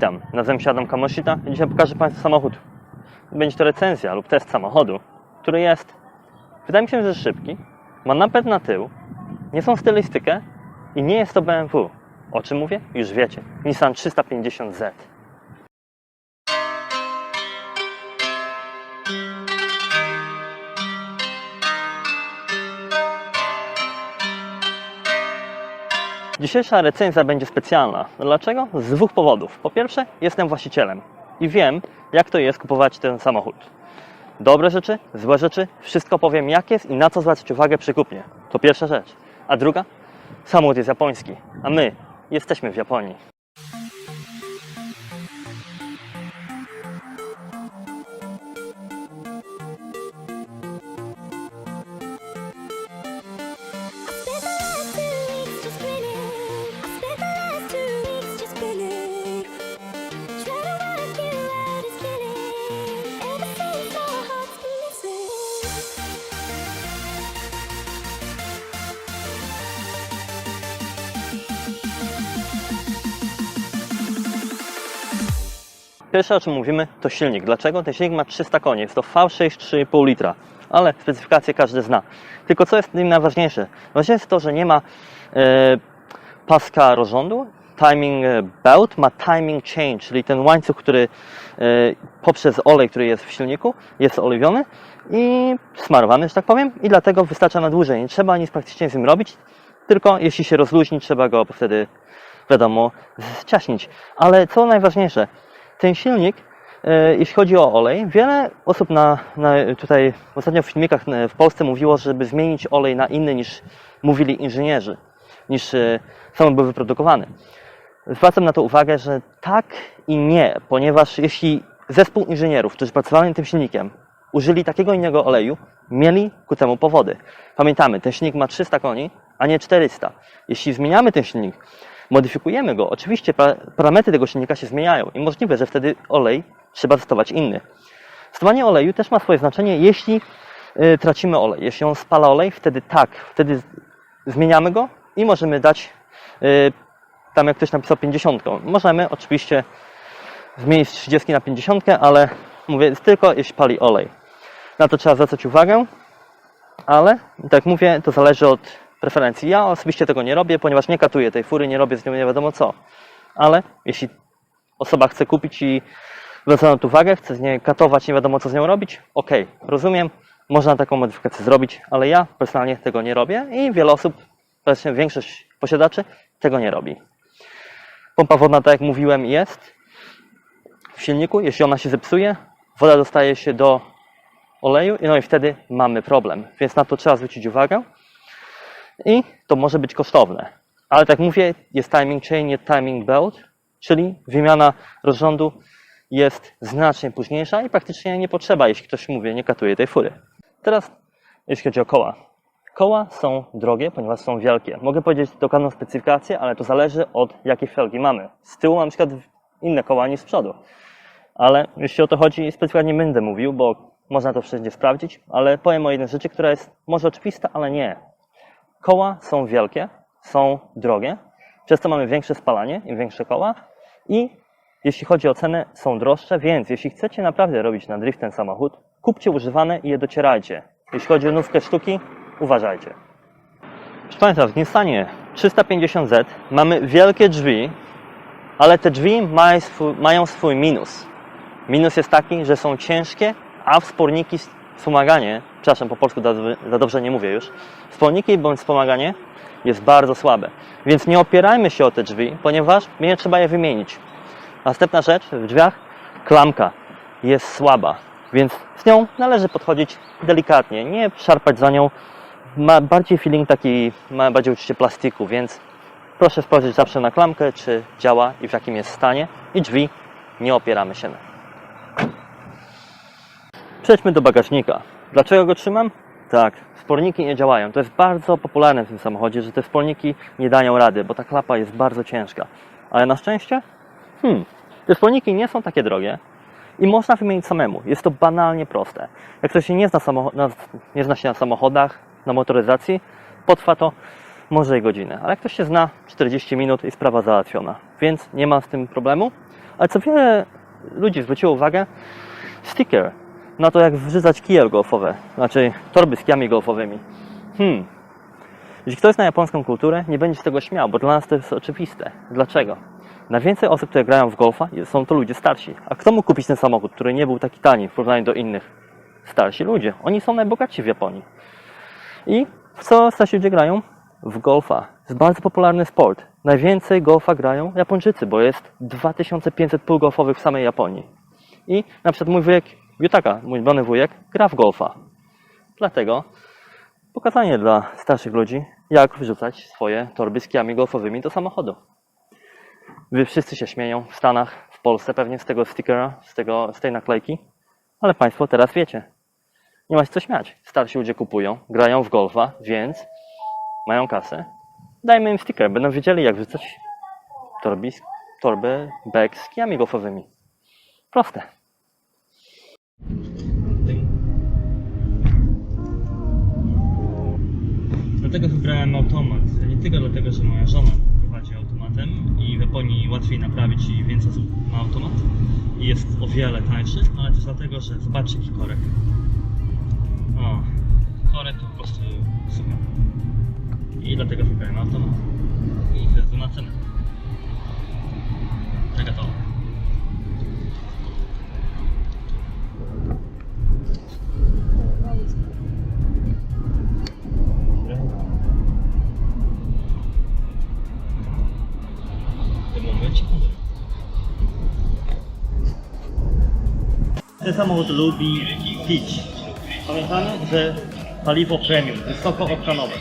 Witam, nazywam się Adam Kamoshita i dzisiaj pokażę Państwu samochód. Będzie to recenzja lub test samochodu, który jest, wydaje mi się, że szybki, ma napęd na tył, nie są stylistykę i nie jest to BMW. O czym mówię? Już wiecie. Nissan 350Z. Dzisiejsza recenzja będzie specjalna. Dlaczego? Z dwóch powodów. Po pierwsze, jestem właścicielem i wiem, jak to jest kupować ten samochód. Dobre rzeczy, złe rzeczy, wszystko powiem, jak jest i na co zwracać uwagę przy kupnie. To pierwsza rzecz. A druga, samochód jest japoński, a my jesteśmy w Japonii. Pierwsze o czym mówimy to silnik. Dlaczego? Ten silnik ma 300 koni, jest to V6 3,5 litra, ale specyfikację każdy zna. Tylko co jest tym najważniejsze? Ważniejsze jest to, że nie ma e, paska rozrządu, timing e, belt, ma timing change, czyli ten łańcuch, który e, poprzez olej, który jest w silniku, jest oliwiony i smarowany, że tak powiem, i dlatego wystarcza na dłużej. Nie trzeba nic praktycznie z nim robić, tylko jeśli się rozluźni, trzeba go wtedy, wiadomo, zciaśnić. Ale co najważniejsze, ten silnik, e, jeśli chodzi o olej, wiele osób na, na, tutaj ostatnio w filmikach e, w Polsce mówiło, żeby zmienić olej na inny niż mówili inżynierzy, niż e, sam był wyprodukowany. Zwracam na to uwagę, że tak i nie, ponieważ jeśli zespół inżynierów, którzy pracowali nad tym silnikiem, użyli takiego innego oleju, mieli ku temu powody. Pamiętamy, ten silnik ma 300 koni, a nie 400. Jeśli zmieniamy ten silnik, modyfikujemy go, oczywiście pa- parametry tego silnika się zmieniają i możliwe, że wtedy olej trzeba testować inny. Testowanie oleju też ma swoje znaczenie, jeśli y, tracimy olej. Jeśli on spala olej, wtedy tak, wtedy zmieniamy go i możemy dać, y, tam jak ktoś napisał 50. Możemy oczywiście zmienić z 30 na 50, ale mówię tylko jeśli pali olej. Na to trzeba zwracać uwagę, ale tak mówię, to zależy od preferencji. Ja osobiście tego nie robię, ponieważ nie katuję tej fury, nie robię z nią nie wiadomo co. Ale jeśli osoba chce kupić i zwraca na to uwagę, chce z niej katować, nie wiadomo co z nią robić, ok, rozumiem, można taką modyfikację zrobić, ale ja personalnie tego nie robię i wiele osób, praktycznie większość posiadaczy tego nie robi. Pompa wodna, tak jak mówiłem, jest w silniku. Jeśli ona się zepsuje, woda dostaje się do oleju no i wtedy mamy problem. Więc na to trzeba zwrócić uwagę i to może być kosztowne. Ale tak mówię, jest timing chain, nie timing belt, czyli wymiana rozrządu jest znacznie późniejsza i praktycznie nie potrzeba, jeśli ktoś mówi, nie katuje tej fury. Teraz jeśli chodzi o koła. Koła są drogie, ponieważ są wielkie. Mogę powiedzieć dokładną specyfikację, ale to zależy od jakiej felgi mamy. Z tyłu mam na przykład inne koła niż z przodu. Ale jeśli o to chodzi, specyficznie nie będę mówił, bo można to wszędzie sprawdzić, ale powiem o jednej rzeczy, która jest może oczywista, ale nie. Koła są wielkie, są drogie, przez to mamy większe spalanie, im większe koła i jeśli chodzi o cenę, są droższe, więc jeśli chcecie naprawdę robić na drift ten samochód, kupcie używane i je docierajcie. Jeśli chodzi o nówkę sztuki, uważajcie. Proszę Państwa, w Nissanie 350Z mamy wielkie drzwi, ale te drzwi mają swój, mają swój minus. Minus jest taki, że są ciężkie, a wsporniki, wspomaganie, przepraszam, po polsku za, dobrze nie mówię już, wsporniki bądź wspomaganie jest bardzo słabe. Więc nie opierajmy się o te drzwi, ponieważ będzie trzeba je wymienić. Następna rzecz, w drzwiach klamka jest słaba, więc z nią należy podchodzić delikatnie, nie szarpać za nią. Ma bardziej feeling taki, ma bardziej uczucie plastiku, więc proszę spojrzeć zawsze na klamkę, czy działa i w jakim jest stanie. I drzwi nie opieramy się na. Przejdźmy do bagażnika. Dlaczego go trzymam? Tak, sporniki nie działają. To jest bardzo popularne w tym samochodzie, że te sporniki nie dają rady, bo ta klapa jest bardzo ciężka. Ale na szczęście, hmm, te sporniki nie są takie drogie i można wymienić samemu. Jest to banalnie proste. Jak ktoś się nie zna, na, nie zna się na samochodach, na motoryzacji, potrwa to może i godzinę. Ale jak ktoś się zna, 40 minut i sprawa załatwiona. Więc nie ma z tym problemu. Ale co wiele ludzi zwróciło uwagę, sticker na to, jak wrzucać kije golfowe, znaczy torby z kijami golfowymi. Hmm. Jeśli ktoś zna japońską kulturę, nie będzie z tego śmiał, bo dla nas to jest oczywiste. Dlaczego? Najwięcej osób, które grają w golfa, są to ludzie starsi. A kto mógł kupić ten samochód, który nie był taki tani w porównaniu do innych? Starsi ludzie. Oni są najbogatsi w Japonii. I w co starsi ludzie grają? W golfa. Jest bardzo popularny sport. Najwięcej golfa grają Japończycy, bo jest 2500 pól golfowych w samej Japonii. I na przykład mój wujek Jutaka, mój blony wujek, gra w golfa. Dlatego pokazanie dla starszych ludzi, jak wrzucać swoje torby z kijami golfowymi do samochodu. Wy wszyscy się śmieją w Stanach, w Polsce pewnie z tego stickera, z, tego, z tej naklejki, ale Państwo teraz wiecie. Nie ma się co śmiać. Starsi ludzie kupują, grają w golfa, więc mają kasę. Dajmy im sticker, będą wiedzieli jak wrzucać torby, torby, bag z kijami golfowymi. Proste. Dlatego wybrałem automat. Nie tylko dlatego, że moja żona prowadzi automatem i w Japonii łatwiej naprawić i więcej osób ma automat i jest o wiele tańszy, ale też dlatego, że zobaczcie jaki korek. O, korek to po prostu super. I dlatego wybrałem automat. I ze na cenę. Ten samochód lubi pić. Pamiętamy, że paliwo premium, wysokooktanowe.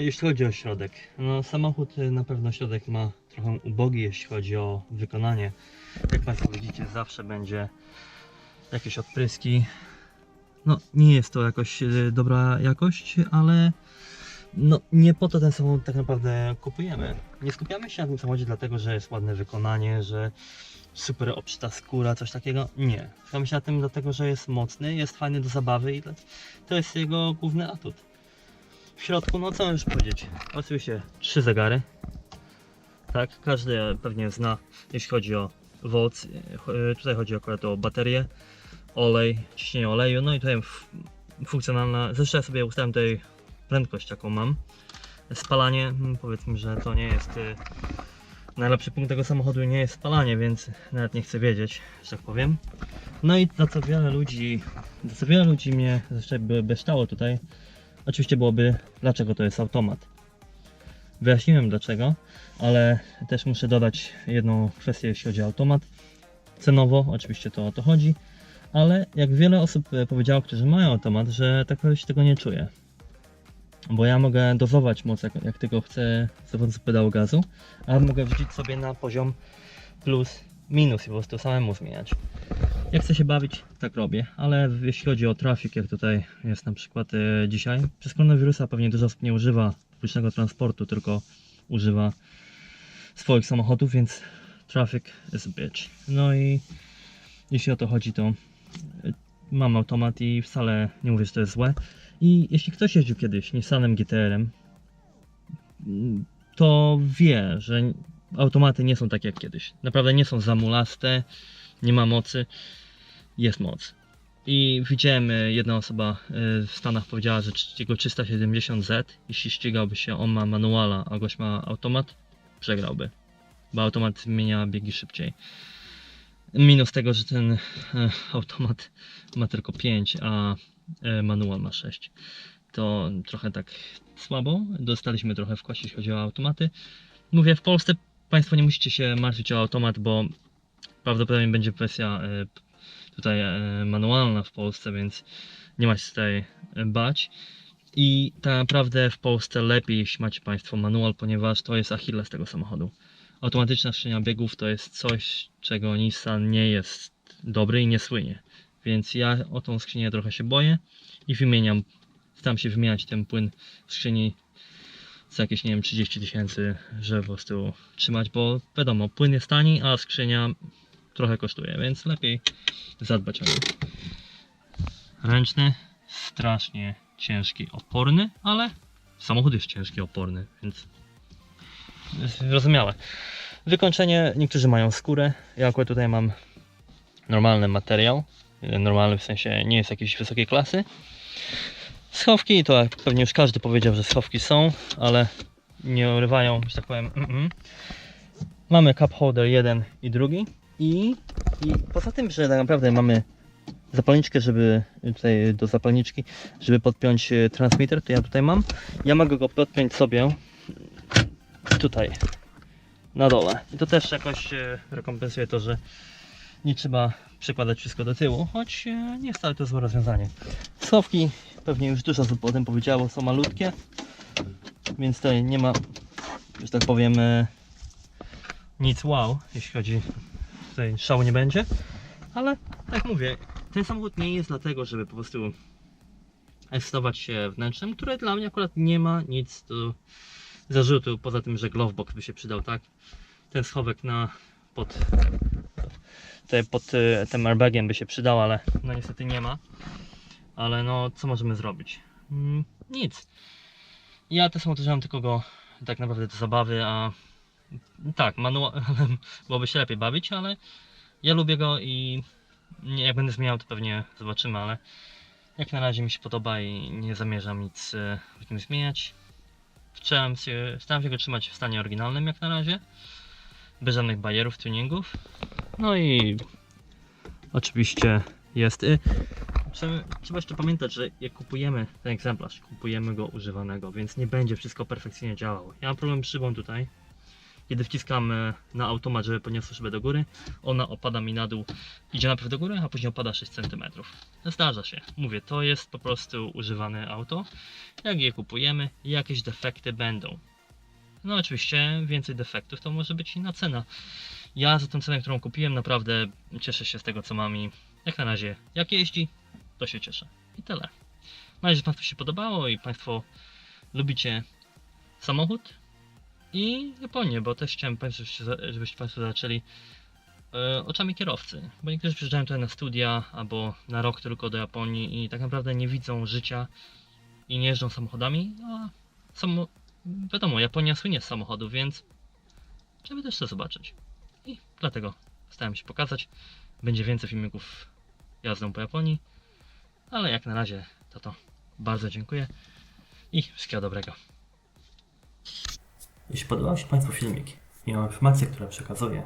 Jeśli chodzi o środek, no samochód y, na pewno środek ma trochę ubogi, jeśli chodzi o wykonanie. Jak Państwo widzicie, zawsze będzie jakieś odpryski. No, nie jest to jakoś y, dobra jakość, ale no, nie po to ten samochód tak naprawdę kupujemy. Nie skupiamy się na tym samochodzie dlatego, że jest ładne wykonanie, że super obszyta skóra, coś takiego. Nie. Skupiamy się na tym dlatego, że jest mocny, jest fajny do zabawy i to jest jego główny atut. W środku, no co już powiedzieć? Oczywiście trzy zegary. Tak, każdy pewnie zna, jeśli chodzi o woc. e, Tutaj chodzi akurat o baterię, olej, ciśnienie oleju. No i tutaj funkcjonalna. Zresztą ja sobie ustawiam tutaj prędkość, jaką mam. Spalanie, hmm, powiedzmy, że to nie jest e, najlepszy punkt tego samochodu, nie jest spalanie, więc nawet nie chcę wiedzieć, że tak powiem. No i za co wiele ludzi, za co wiele ludzi mnie zresztą by beształo tutaj, Oczywiście byłoby, dlaczego to jest automat. Wyjaśniłem dlaczego, ale też muszę dodać jedną kwestię, jeśli chodzi o automat. Cenowo, oczywiście to o to chodzi, ale jak wiele osób e, powiedziało, którzy mają automat, że tak się tego nie czuje. Bo ja mogę dozować moc, jak, jak tylko chcę, za pomocą pedału gazu, a mogę wrzucić sobie na poziom plus, minus i po prostu samemu zmieniać. Jak chcę się bawić, tak robię, ale jeśli chodzi o trafik, jak tutaj jest na przykład e, dzisiaj, przez koronawirusa pewnie dużo osób nie używa publicznego transportu, tylko używa swoich samochodów, więc traffic is a bitch. No i jeśli o to chodzi, to e, mam automat i wcale nie mówię, że to jest złe. I jeśli ktoś jeździł kiedyś Nissanem GTR-em, to wie, że automaty nie są takie jak kiedyś. Naprawdę nie są zamulaste, nie ma mocy jest moc. I widziałem, e, jedna osoba e, w Stanach powiedziała, że jego 370Z, jeśli ścigałby się, on ma manuala, a gość ma automat, przegrałby. Bo automat zmienia biegi szybciej. Minus tego, że ten e, automat ma tylko 5, a manual ma 6. To trochę tak słabo. Dostaliśmy trochę w kości, jeśli chodzi o automaty. Mówię, w Polsce Państwo nie musicie się martwić o automat, bo prawdopodobnie będzie wersja e, tutaj e, manualna w Polsce, więc nie ma się tutaj e, bać. I tak naprawdę w Polsce lepiej, jeśli macie Państwo manual, ponieważ to jest Achilles tego samochodu. Automatyczna skrzynia biegów to jest coś, czego Nissan nie jest dobry i nie słynie. Więc ja o tą skrzynię trochę się boję i wymieniam, staram się wymieniać ten płyn w skrzyni za jakieś, nie wiem, 30 tysięcy, żeby po prostu trzymać, bo wiadomo, płyn jest tani, a skrzynia trochę kosztuje, więc lepiej zadbać o nią. Ręczny, strasznie ciężki, oporny, ale samochód jest ciężki, oporny, więc zrozumiałe. Wykończenie, niektórzy mają skórę, ja akurat tutaj mam normalny materiał, normalny w sensie nie jest jakiejś wysokiej klasy. Schowki to pewnie już każdy powiedział, że schowki są, ale nie urywają, że tak powiem. Mm -mm. Mamy cup holder jeden i drugi i, i poza tym, że tak naprawdę mamy zapalniczkę, żeby tutaj do zapalniczki, żeby podpiąć e, transmitter, to ja tutaj mam. Ja mogę go podpiąć sobie tutaj na dole. I to też jakoś e, rekompensuje to, że nie trzeba przykładać wszystko do tyłu, choć e, nie wcale to złe rozwiązanie. Schowki, pewnie już dużo osób o tym powiedziało, są malutkie, więc tutaj nie ma, że tak powiem, e, nic wow, jeśli chodzi, tutaj szału nie będzie, ale tak mówię, ten samochód nie jest dlatego, żeby po prostu ekscytować się wnętrzem, które dla mnie akurat nie ma nic do zarzutu, poza tym, że glovebox by się przydał, tak? Ten schowek na pod tutaj pod y, tym airbagiem by się przydał, ale no niestety nie ma. Ale no, co możemy zrobić? Mm, nic. Ja samochód używam tylko go tak naprawdę do zabawy, a tak, manualem byłoby się lepiej bawić, ale ja lubię go i jak będę zmieniał, to pewnie zobaczymy, ale jak na razie mi się podoba i nie zamierzam nic y, w nim zmieniać. Staram się, staram się go trzymać w stanie oryginalnym jak na razie, bez żadnych bajerów, tuningów. No i oczywiście jest. y, Trzeba, jeszcze pamiętać, że jak kupujemy ten egzemplarz, kupujemy go używanego, więc nie będzie wszystko perfekcyjnie działało. Ja mam problem z szybą tutaj. Kiedy wciskam e, na automat, żeby podniosło szybę do góry, ona opada mi na dół, idzie najpierw do góry, a później opada 6 cm. Zdarza się. Mówię, to jest po prostu używane auto. Jak je kupujemy, jakieś defekty będą. No oczywiście więcej defektów to może być inna cena. Ja za tą cenę, którą kupiłem, naprawdę cieszę się z tego, co mam i jak na razie, jak jeździ, to się cieszę. I tyle. Mam nadzieję, że Państwu się podobało i Państwo lubicie samochód i Japonię, bo też chciałem Państwu, żebyście Państwo zaczęli e, oczami kierowcy. Bo niektórzy przyjeżdżają tutaj na studia albo na rok tylko do Japonii i tak naprawdę nie widzą życia i nie jeżdżą samochodami, a samo, wiadomo, Japonia słynie z samochodów, więc żeby też to zobaczyć. I dlatego starałem się pokazać. Będzie więcej filmików jazdą po Japonii, ale jak na razie to to bardzo dziękuję i wszystkiego dobrego. Jeśli podobał się Państwu filmik i informacje, które przekazuję,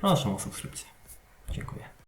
proszę o subskrypcję. Dziękuję.